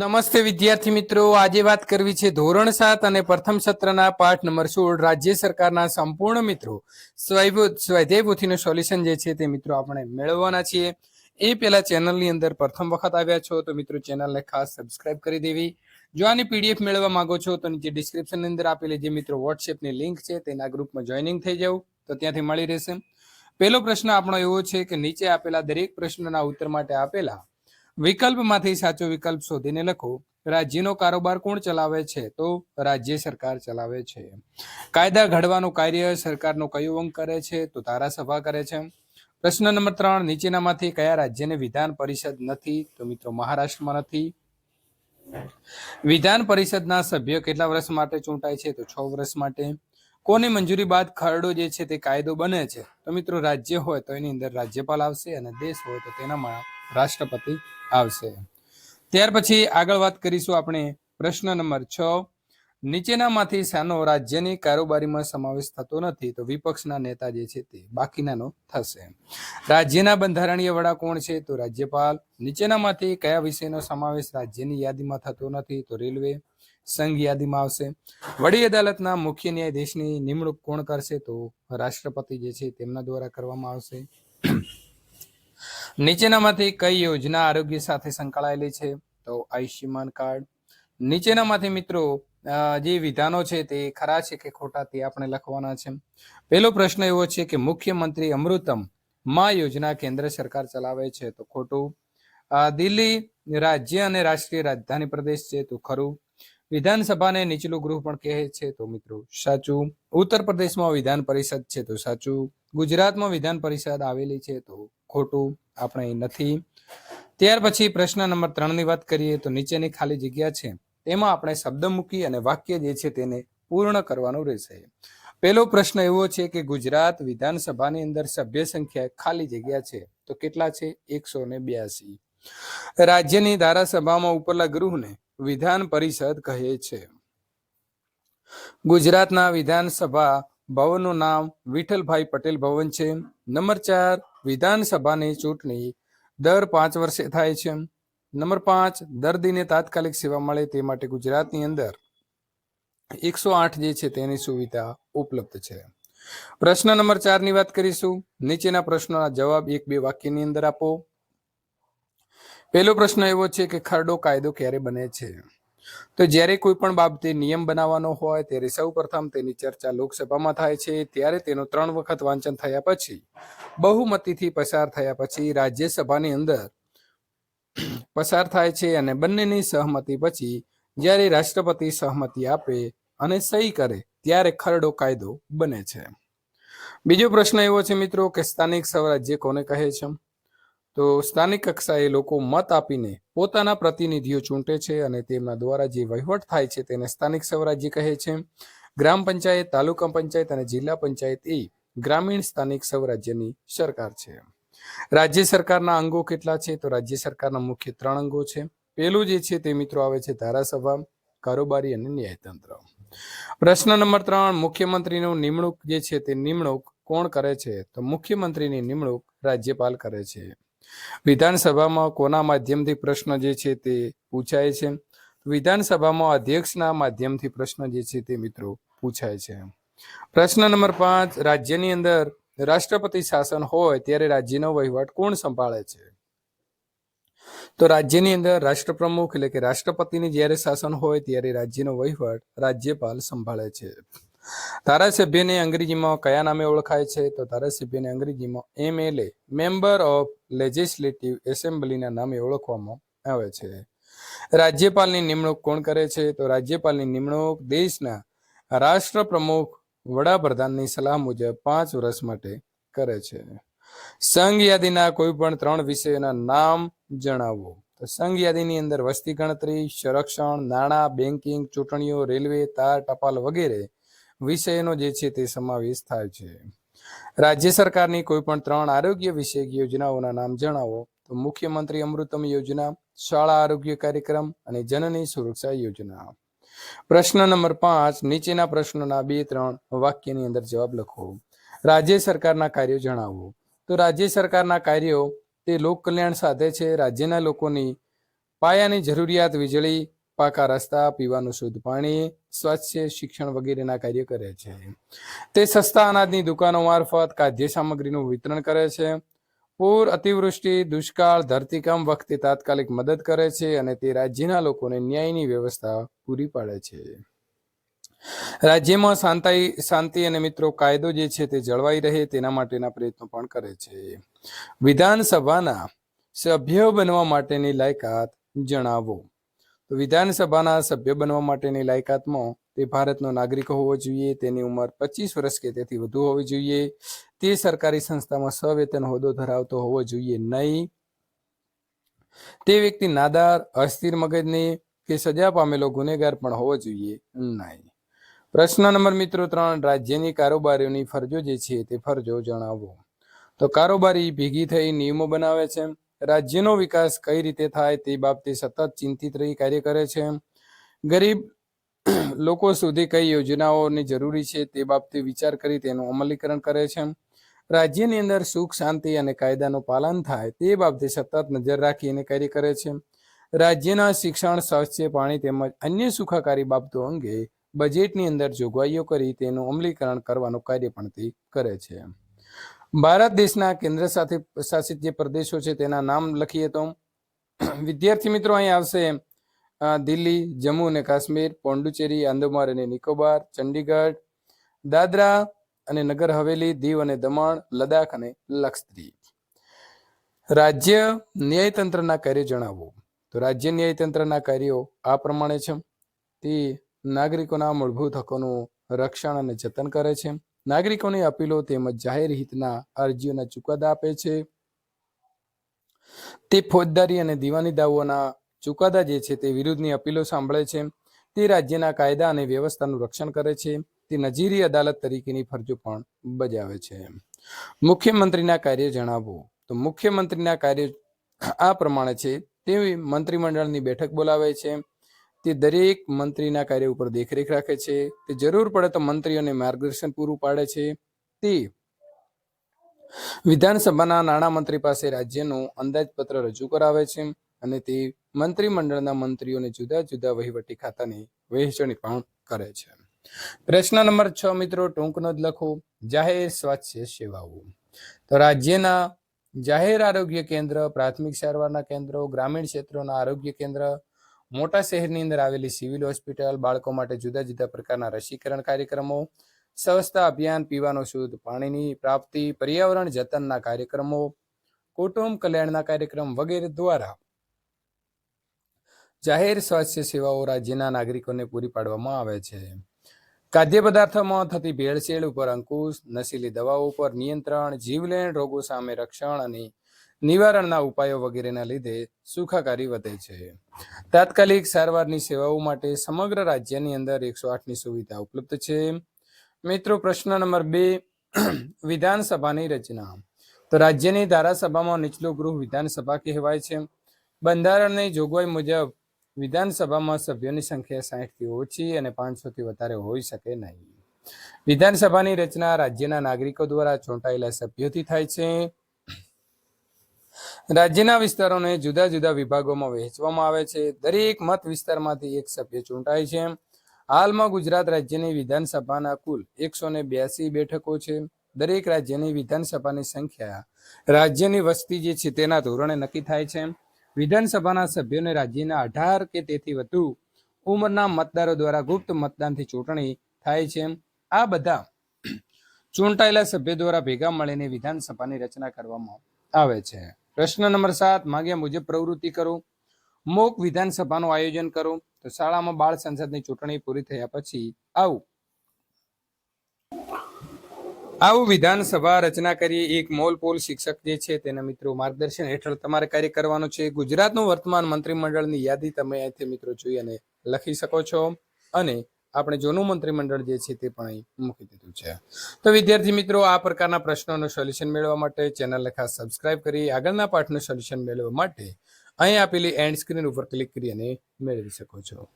નમસ્તે વિદ્યાર્થી મિત્રો. આજે વાત કરવી છે ધોરણ સાત અને પ્રથમ સત્રના પાઠ નંબર સોળ. રાજ્ય સરકારના સંપૂર્ણ મિત્રો સ્વાધ્યાય પોથીનું સોલ્યુશન જે છે તે મિત્રો આપણે મેળવવાના છીએ. એ પેલા ચેનલની અંદર પ્રથમ વખત આવ્યા છો તો મિત્રો ચેનલને ખાસ સબસ્ક્રાઇબ કરી દેવી. જો આની પીડીએફ મેળવવા માંગો છો તો નીચે ડિસ્ક્રિપ્શનની અંદર આપેલી જે મિત્રો વોટ્સએપની લિંક છે તેના ગ્રુપમાં જોઈનિંગ થઈ જાવ તો ત્યાંથી મળી રહેશે. પહેલો પ્રશ્ન આપણો એવો છે કે નીચે આપેલા દરેક પ્રશ્નના ઉત્તર માટે આપેલા વિકલ્પમાંથી સાચો વિકલ્પ શોધીને લખો. રાજ્યનો કારોબાર કોણ ચલાવે છે? તો રાજ્ય સરકાર ચલાવે છે. કાયદા ઘડવાનું કાર્ય સરકારનો કયો અંગ કરે છે? તો ધારાસભા કરે છે. પ્રશ્ન નંબર ત્રણ, નીચેનામાંથી કયા રાજ્યને વિધાન પરિષદ નથી? તો મિત્રો મહારાષ્ટ્રમાં નથી. વિધાન પરિષદના સભ્યો કેટલા વર્ષ માટે ચૂંટાય છે? તો છ વર્ષ માટે. કોની મંજૂરી બાદ ખરડો જે છે તે કાયદો બને છે? તો મિત્રો રાજ્ય હોય તો એની અંદર રાજ્યપાલ આવશે અને દેશ હોય તો તેનામાં રાષ્ટ્રપતિ આવશે. ત્યાર પછી આગળ વાત કરીશું આપણે પ્રશ્ન નંબર છ. નીચેનામાંથી શાનો રાજ્યની કારોબારીમાં સમાવેશ થતો નથી, તો વિપક્ષના નેતા જે છે તે બાકીનાનો થશે. રાજ્યના બંધારણીય વડા કોણ છે? તો રાજ્યપાલ. નીચેનામાંથી કયા વિષયનો સમાવેશ રાજ્યની યાદીમાં થતો નથી, તો રેલવે સંઘ યાદીમાં આવશે. વડી અદાલતના મુખ્ય ન્યાયાધીશની નિમણૂક કોણ કરશે? તો રાષ્ટ્રપતિ જે છે તેમના દ્વારા કરવામાં આવશે. નીચેનામાંથી કઈ યોજના આરોગ્ય સાથે સંકળાયેલી છે? તો આયુષ્યમાન કાર્ડ. નીચેનામાંથી મિત્રો જે વિધાનો છે તે ખરા છે કે ખોટા તે આપણે લખવાના છે. પહેલો પ્રશ્ન એવો છે કે મુખ્યમંત્રી અમૃતમમાં યોજના કેન્દ્ર સરકાર ચલાવે છે તો ખોટું. દિલ્હી રાજ્ય અને રાષ્ટ્રીય રાજધાની પ્રદેશ છે તો ખરું. વિધાનસભાને નીચલું ગૃહ પણ કહે છે તો મિત્રો સાચું. ઉત્તર પ્રદેશમાં વિધાન પરિષદ છે તો સાચું. ગુજરાતમાં વિધાન પરિષદ આવેલી છે તો ખોટું આપણે નથી. ત્યાર પછી પ્રશ્ન નંબર ત્રણની વાત કરીએ તો નીચેની ખાલી જગ્યા છે. તેમાં આપણે શબ્દ મૂકી અને વાક્ય જે છે તેને પૂર્ણ કરવાનું રહેશે. પહેલો પ્રશ્ન એવો છે કે ગુજરાત વિધાનસભાની અંદર સભ્ય સંખ્યા ખાલી જગ્યા છે તો કેટલા છે? એકસો ને બ્યાસી. રાજ્યની ધારાસભામાં ઉપરલા ગૃહને વિધાન પરિષદ કહે છે. ગુજરાતના વિધાનસભા ભવનનું નામ વિઠ્ઠલભાઈ પટેલ ભવન છે. નંબર ચાર વિધાનસભાની ચૂંટણી દર પાંચ વર્ષે થાય છે. નંબર પાંચ, દર્દીને તાત્કાલિક સેવા મળે તે માટે ગુજરાતની અંદર એકસો આઠ જે છે તેની સુવિધા ઉપલબ્ધ છે. પ્રશ્ન નંબર ચારની વાત કરીશું. નીચેના પ્રશ્નોના જવાબ એક બે વાક્યની અંદર આપો. પહેલો પ્રશ્ન એવો છે કે ખરડો કાયદો ક્યારે બને છે? તો જ્યારે કોઈ પણ બાબતે નિયમ બનાવવાનો હોય, ત્યારે સૌ પ્રથમ તેની ચર્ચા લોકસભામાં થાય છે. ત્યારે તેનું ત્રણ વખત વાંચન થયા પછી, બહુમતીથી પસાર થયા પછી રાજ્યસભાની અંદર પસાર થાય છે અને બંનેની સહમતિ પછી જ્યારે રાષ્ટ્રપતિ સહમતિ આપે અને સહી કરે, ત્યારે ખરડો કાયદો બને છે. બીજો પ્રશ્ન એવો છે મિત્રો કે સ્થાનિક સ્વરાજ્ય કોને કહે છે? તો સ્થાનિક કક્ષાએ લોકો મત આપીને પોતાના પ્રતિનિધિઓ ચૂંટે છે અને તેમના દ્વારા જે વહીવટ થાય છે તેને સ્થાનિક સ્વરાજ્ય કહે છે. ગ્રામ પંચાયત, તાલુકા પંચાયત અને જિલ્લા પંચાયત એ ગ્રામીણ સ્થાનિક સ્વરાજ્યની સરકાર છે. રાજ્ય સરકારના અંગો કેટલા છે? તો રાજ્ય સરકારના મુખ્ય ત્રણ અંગો છે. પહેલું જે છે તે મિત્રો આવે છે ધારાસભા, કારોબારી અને ન્યાયતંત્ર. પ્રશ્ન નંબર ત્રણ, મુખ્યમંત્રીનું નિમણૂક જે છે તે નિમણૂક કોણ કરે છે? તો મુખ્યમંત્રીની નિમણૂક રાજ્યપાલ કરે છે. વિધાનસભામાં કોના માધ્યમથી પ્રશ્ન જે છે તે પૂછાય છે? વિધાનસભામાં અધ્યક્ષના માધ્યમથી પ્રશ્ન જે છે તે મિત્રો પૂછાય છે. પ્રશ્ન નંબર પાંચ, રાજ્યની અંદર રાષ્ટ્રપતિ શાસન હોય ત્યારે રાજ્યનો વહીવટ કોણ સંભાળે છે? તો રાજ્યની અંદર રાષ્ટ્રપ્રમુખ એટલે કે રાષ્ટ્રપતિની જ્યારે શાસન હોય ત્યારે રાજ્યનો વહીવટ રાજ્યપાલ સંભાળે છે. ધારાસભ્યને અંગ્રેજીમાં કયા નામે ઓળખાય છે? તો ધારાસભ્યને અંગ્રેજીમાં એમએલએ મેમ્બર ઓફ લેજિસ્લેટિવ એસેમ્બલીના નામે ઓળખવામાં આવે છે. રાજ્યપાલની નિમણૂક કોણ કરે છે? તો રાજ્યપાલની નિમણૂક દેશના રાષ્ટ્રપ્રમુખ વડાપ્રધાનની સલાહ મુજબ પાંચ વર્ષ માટે કરે છે. સંઘ યાદીના કોઈ પણ ત્રણ વિષયોના નામ જણાવો. તો સંઘ યાદીની અંદર વસ્તી ગણતરી, સંરક્ષણ, નાણાં બેન્કિંગ ચૂંટણીઓ, રેલવે, તાર, ટપાલ વગેરે વિષયનો જે છે તે સમાવેશ થાય છે. રાજ્ય સરકારની કોઈ પણ ત્રણ આરોગ્ય વિષયક યોજનાઓના નામ જણાવો. તો મુખ્યમંત્રી અમૃતમ યોજના, શાળા આરોગ્ય કાર્યક્રમ અને જનની સુરક્ષા યોજના. પ્રશ્ન નંબર પાંચ, નીચેના પ્રશ્નોના બે ત્રણ વાક્યની અંદર જવાબ લખો. રાજ્ય સરકારના કાર્યો જણાવો. તો રાજ્ય સરકારના કાર્યો તે લોક કલ્યાણ સાથે છે. રાજ્યના લોકોની પાયાની જરૂરિયાત વીજળી પાકા રસ્તા, પીવાનું શુદ્ધ પાણી સ્વચ્છ શિક્ષણ વગેરેના કાર્ય કરે છે. તે સસ્તા અનાજની દુકાનો મારફત ખાદ્ય સામગ્રીનું વિતરણ કરે છે. પૂર અતિવૃષ્ટિ, દુષ્કાળ ધરતીકામ વખતે તાત્કાલિક મદદ કરે છે અને તે રાજ્યના લોકોને ન્યાયની વ્યવસ્થા પૂરી પાડે છે. રાજ્યમાં શાંતિ શાંતિ અને મિત્રો કાયદો જે છે તે જળવાઈ રહે તેના માટેના પ્રયત્નો પણ કરે છે. વિધાનસભાના સભ્ય બનવા માટેની લાયકાત જણાવો. વિધાનસભાના સભ્ય બનવા માટેની લાયકાતમાં તે ભારતનો નાગરિક હોવો જોઈએ, તેની ઉંમર પચીસ વર્ષ કે તેથી વધુ હોવી જોઈએ, તે સરકારી સંસ્થામાં સવેતન હોદ્દો ધરાવતો હોવો જોઈએ નહીં. તે વ્યક્તિ નાદાર, અસ્થિર મગજની કે સજા પામેલો ગુનેગાર પણ હોવો જોઈએ નહીં. પ્રશ્ન નંબર મિત્રો ત્રણ, રાજ્યની કારોબારીઓની ફરજો જે છે તે ફરજો જણાવો. તો કારોબારી ભેગી થઈ નિયમો બનાવે છે. રાજ્યનો વિકાસ કઈ રીતે થાય તે બાબતે સતત ચિંતિત રહી કાર્ય કરે છે. ગરીબ લોકો સુધી કઈ યોજનાઓની જરૂરી છે તે બાબતે વિચાર કરી તેનું અમલીકરણ કરે છે. રાજ્યની અંદર સુખ, શાંતિ અને કાયદાનું પાલન થાય તે બાબતે સતત નજર રાખી અને કાર્ય કરે છે. રાજ્યના શિક્ષણ, સ્વાસ્થ્ય, પાણી તેમજ અન્ય સુખાકારી બાબતો અંગે બજેટની અંદર જોગવાઈઓ કરી તેનું અમલીકરણ કરવાનું કાર્ય પણ તે કરે છે. ભારત દેશના કેન્દ્ર સાથે શાસિત જે પ્રદેશો છે તેના નામ લખીએ તો વિદ્યાર્થી મિત્રો અહીં આવશે દિલ્હી, જમ્મુ અને કાશ્મીર પોંડુચેરી આંદમાન અને નિકોબાર, ચંડીગઢ, દાદરા અને નગર હવેલી, દીવ અને દમણ લદાખ અને લક્ષદ્વીપ. રાજ્ય ન્યાયતંત્રના કાર્ય જણાવો. તો રાજ્ય ન્યાયતંત્રના કાર્યો આ પ્રમાણે છે. તે નાગરિકોના મૂળભૂત હકોનું રક્ષણ અને જતન કરે છે. નાગરિકોની અપીલો તેમજ જાહેર હિતના અરજીઓના ચુકાદા આપે છે. તે ફોજદારી અને દીવાની દાવોના ચુકાદા જે છે તે વિરુદ્ધની અપીલો સાંભળે છે. તે રાજ્યના કાયદા અને વ્યવસ્થાનું રક્ષણ કરે છે. તે નજીરી અદાલત તરીકેની ફરજો પણ બજાવે છે. મુખ્યમંત્રીના કાર્ય જણાવો. તો મુખ્યમંત્રીના કાર્ય આ પ્રમાણે છે. તેવી મંત્રીમંડળની બેઠક બોલાવે છે. તે દરેક મંત્રીના કાર્ય ઉપર દેખરેખ રાખે છે. તે જરૂર પડે તો મંત્રીઓને માર્ગદર્શન પૂરું પાડે છે. તે વિધાનસભાના નાણામંત્રી પાસે રાજ્યનું અંદાજપત્ર રજૂ કરાવે છે અને તે મંત્રીમંડળના મંત્રીઓને જુદા જુદા વહીવટી ખાતાની વહેંચણી પણ કરે છે. પ્રશ્ન નંબર છ, મિત્રો, ટૂંકનો જ લખો. જાહેર સ્વાસ્થ્ય સેવાઓ. તો રાજ્યના જાહેર આરોગ્ય કેન્દ્ર, પ્રાથમિક સારવારના કેન્દ્રો, ગ્રામીણ ક્ષેત્રોના આરોગ્ય કેન્દ્ર મોટા શહેરની અંદર આવેલી સિવિલ હોસ્પિટલ, બાળકો માટે જુદા જુદા પ્રકારના રસીકરણ કાર્યક્રમો, સ્વચ્છતા અભિયાન, પીવાનું શુદ્ધ પાણીની પ્રાપ્તિ, પર્યાવરણ જતનના કાર્યક્રમો, કુટુંબ કલ્યાણના કાર્યક્રમ વગેરે દ્વારા જાહેર સ્વાસ્થ્ય સેવાઓ રાજ્યના નાગરિકોને પૂરી પાડવામાં આવે છે. ખાદ્ય પદાર્થોમાં થતી ભેળસેળ ઉપર અંકુશ, નશીલી દવાઓ ઉપર નિયંત્રણ, જીવલેણ રોગો સામે રક્ષણ અને નિવારણના ઉપાયો વગેરેના લીધે સુખાકારી વધે છે. તાત્કાલિક સારવારની સેવાઓ માટે સમગ્ર રાજ્યની અંદર એકસો આઠની સુવિધા ઉપલબ્ધ છે. મિત્રો, પ્રશ્ન નંબર બે, વિધાનસભાની રચના. તો રાજ્યની ધારાસભામાં નીચલું ગૃહ વિધાનસભા કહેવાય છે. બંધારણની જોગવાઈ મુજબ વિધાનસભામાં સભ્યોની સંખ્યા સાહીઠથી ઓછી અને પાંચસો થી વધારે હોઈ શકે નહીં. વિધાનસભાની રચના રાજ્યના નાગરિકો દ્વારા ચૂંટાયેલા સભ્યોથી થાય છે. રાજ્યના વિસ્તારોને જુદા જુદા વિભાગોમાં વહેંચવામાં આવે છે. દરેક મત વિસ્તારમાંથી એક સભ્ય ચૂંટાય છે. હાલમાં ગુજરાત રાજ્યની વિધાનસભાના કુલ એકસો બ્યાસી બેઠકો છે. દરેક રાજ્યની વિધાનસભાની સંખ્યા રાજ્યની વસ્તી જે છે તેના ધોરણે નક્કી થાય છે. વિધાનસભાના સભ્યોને રાજ્યના અઢાર કે તેથી વધુ ઉંમરના મતદારો દ્વારા ગુપ્ત મતદાનથી ચૂંટણી થાય છે. આ બધા ચૂંટાયેલા સભ્યો દ્વારા ભેગા મળીને વિધાનસભાની રચના કરવામાં આવે છે. પ્રશ્ન નંબર સાત, માગ્યા મુજબ પ્રવૃત્તિ કરો. મોક વિધાનસભાનું આયોજન કરો. તો શાળામાં બાળ સંસદની ચૂંટણી પૂરી થયા પછી આવું. આવું વિધાનસભા રચના કરી એક મોલ પોલ શિક્ષક જે છે તેના મિત્રો માર્ગદર્શન હેઠળ તમારે કાર્ય કરવાનું છે. ગુજરાતનું વર્તમાન મંત્રીમંડળની યાદી તમે અહીંથી મિત્રો જોઈ અને લખી શકો છો. અને આપણે જૂનું મંત્રીમંડળ જે છે તે પણ અહીં મૂકી દીધું છે. તો વિદ્યાર્થી મિત્રો, આ પ્રકારના પ્રશ્નોનું સોલ્યુશન મેળવવા માટે ચેનલને ખાસ સબસ્ક્રાઇબ કરી આગળના પાઠનું સોલ્યુશન મેળવવા માટે અહીં આપેલી એન્ડ સ્ક્રીન ઉપર ક્લિક કરી અને મેળવી શકો છો.